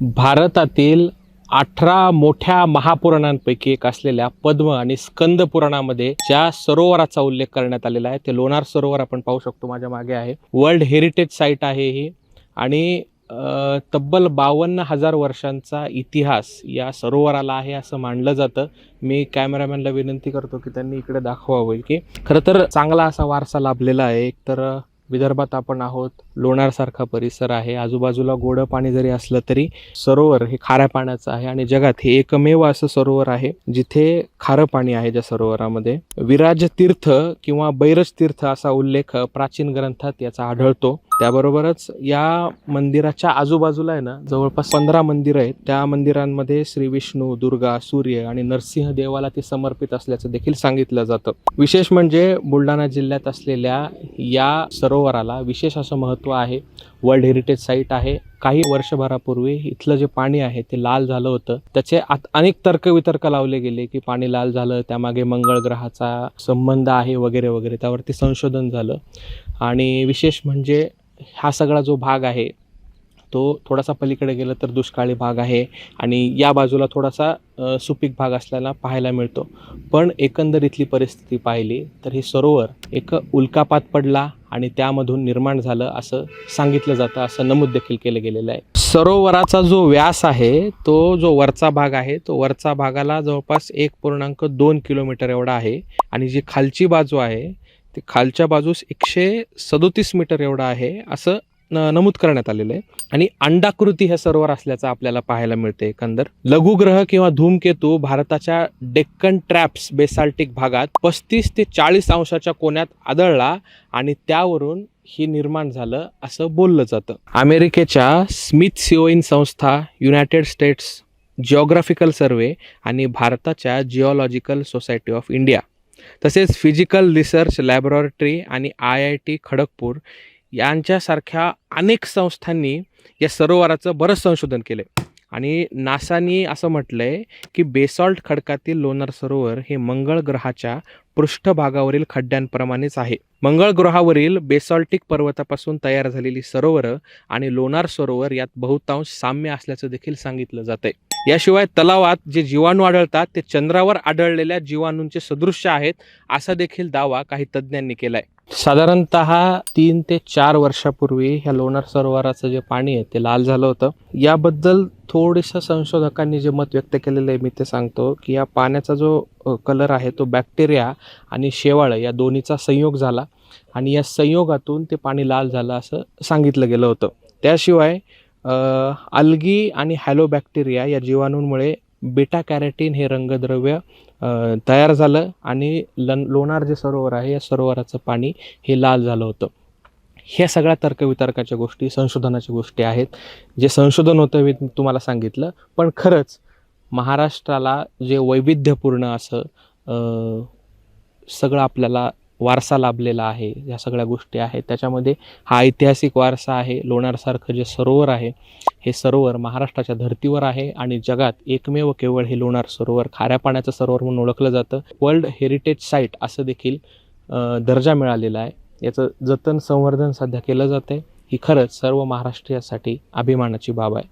भारतातील अठरा मोठ्या महापुराणांपैकी एक असलेल्या पद्म आणि स्कंद पुराणामध्ये ज्या सरोवराचा उल्लेख करण्यात आलेला आहे ते लोणार सरोवर आपण पाहू शकतो माझ्या मागे आहे. वर्ल्ड हेरिटेज साईट आहे ही आणि तब्बल बावन्न हजार वर्षांचा इतिहास या सरोवराला आहे असं मानलं जातं. मी कॅमेरामॅनला विनंती करतो की त्यांनी इकडे दाखवावं की. खरं तर चांगला असा वारसा लाभलेला आहे. एक तर विदर्भात आपण आहोत. लोणारसारखा परिसर आहे. आजूबाजूला गोडं पाणी जरी असलं तरी सरोवर हे खाऱ्या पाण्याचं आहे आणि जगात हे एकमेव असं सरोवर आहे जिथे खारं पाणी आहे ज्या सरोवरामध्ये. विराज तीर्थ किंवा बैरज तीर्थ असा उल्लेख प्राचीन ग्रंथात याचा आढळतो. त्याबरोबरच या मंदिराच्या आजूबाजूला आहे ना जवळपास पंधरा मंदिरं आहेत. त्या मंदिरांमध्ये श्री विष्णू दुर्गा सूर्य आणि नरसिंह देवाला ते समर्पित असल्याचं देखील सांगितलं जातं. विशेष म्हणजे बुलढाणा जिल्ह्यात असलेल्या या सरोवराला विशेष असं महत्त्व आहे. वर्ल्ड हेरिटेज साईट आहे. काही वर्षभरापूर्वी इथलं जे पाणी आहे ते लाल झालं होतं. त्याचे आत- अनेक तर्कवितर्क लावले गेले की पाणी लाल झालं त्यामागे मंगळ ग्रहाचा संबंध आहे वगैरे वगैरे. त्यावरती संशोधन झालं. आणि विशेष म्हणजे हा सगळा जो भाग आहे तो थोडासा पलीकडे गेलं तर दुष्काळी भाग आहे आणि या बाजूला थोडासा सुपीक भाग असल्याला पाहायला मिळतो. पण एकंदरीतली परिस्थिती पाहिली तर हे सरोवर एक उल्कापात पडला आणि त्यामधून निर्माण झालं असं सांगितलं जातं असं नमूद देखील केलं गेलेलं आहे. सरोवराचा जो व्यास आहे तो जो वरचा भाग आहे तो वरचा भागाला जवळपास एक पूर्णांक दोन किलोमीटर एवढा आहे आणि जी खालची बाजू आहे ते खालच्या बाजूस एकशे सदोतीस मीटर एवढा आहे असं न नमूद करण्यात आलेलं आहे. आणि अंडाकृती हे सरोवर असल्याचं आपल्याला पाहायला मिळते एकंदर. लघुग्रह किंवा धूमकेतू भारताच्या डेक्कन ट्रॅप्स बेसाल्टिक भागात पस्तीस ते चाळीस अंशाच्या कोण्यात आदळला आणि त्यावरून ही निर्माण झालं असं बोललं जातं. अमेरिकेच्या स्मिथ सिओइन संस्था युनायटेड स्टेट्स जिओग्राफिकल सर्वे आणि भारताच्या जिओलॉजिकल सोसायटी ऑफ इंडिया. तसेच फिजिकल रिसर्च लॅबोरेटरी आणि आय आय टी खडगपूर यांच्यासारख्या अनेक संस्थांनी या सरोवराचं बरंच संशोधन केलं आहे आणि नासानी असं म्हटलं आहे की बेसॉल्ट खडकातील लोणार सरोवर हे मंगळ ग्रहाच्या पृष्ठभागावरील खड्ड्यांप्रमाणेच आहे. मंगळ ग्रहावरील बेसॉल्टिक पर्वतापासून तयार झालेली सरोवरं आणि लोणार सरोवर यात बहुतांश साम्य असल्याचं देखील सांगितलं जातं आहे याशिवाय तलावात जे जीवाणू आढळतात ते चंद्रावर आढळलेल्या जीवाणूंचे सदृश्य आहेत असा देखील दावा काही तज्ज्ञांनी केलाय. साधारणत तीन ते चार वर्षापूर्वी ह्या लोणार सरोवराचं जे पाणी आहे ते लाल झालं होतं. याबद्दल थोडंसं संशोधकांनी जे मत व्यक्त केलेलं आहे मी ते सांगतो की या पाण्याचा जो कलर आहे तो बॅक्टेरिया आणि शेवाळ या दोन्हीचा संयोग झाला. आणि या संयोगातून ते पाणी लाल झालं असं सांगितलं गेलं होतं. त्याशिवाय अल्गी आणि हॅलोबॅक्टेरिया या जीवाणूंमुळे बेटा कॅरेटीन हे रंगद्रव्य तयार झालं आणि लन लोणार जे सरोवर आहे या सरोवराचं पाणी हे लाल झालं होतं. ह्या सगळ्या तर्कवितर्काच्या गोष्टी संशोधनाच्या गोष्टी आहेत जे संशोधन होतं मी तुम्हाला सांगितलं. पण खरंच महाराष्ट्राला जे वैविध्यपूर्ण असं सगळं आपल्याला वारसा लाभलेला आहे या सगळ्या गोष्टी आहेत. त्याच्यामध्ये हा ऐतिहासिक वारसा आहे लोणारसारखं जे सरोवर आहे हे सरोवर महाराष्ट्राच्या धर्तीवर आहे आणि जगात एकमेव केवळ हे लोणार सरोवर खाऱ्या पाण्याचं सरोवर म्हणून ओळखलं जातं. वर्ल्ड हेरिटेज साईट असं देखील दर्जा मिळालेला आहे. याचं जतन संवर्धन सध्या केलं जातं आहे ही खरंच सर्व महाराष्ट्रीयासाठी अभिमानाची बाब आहे.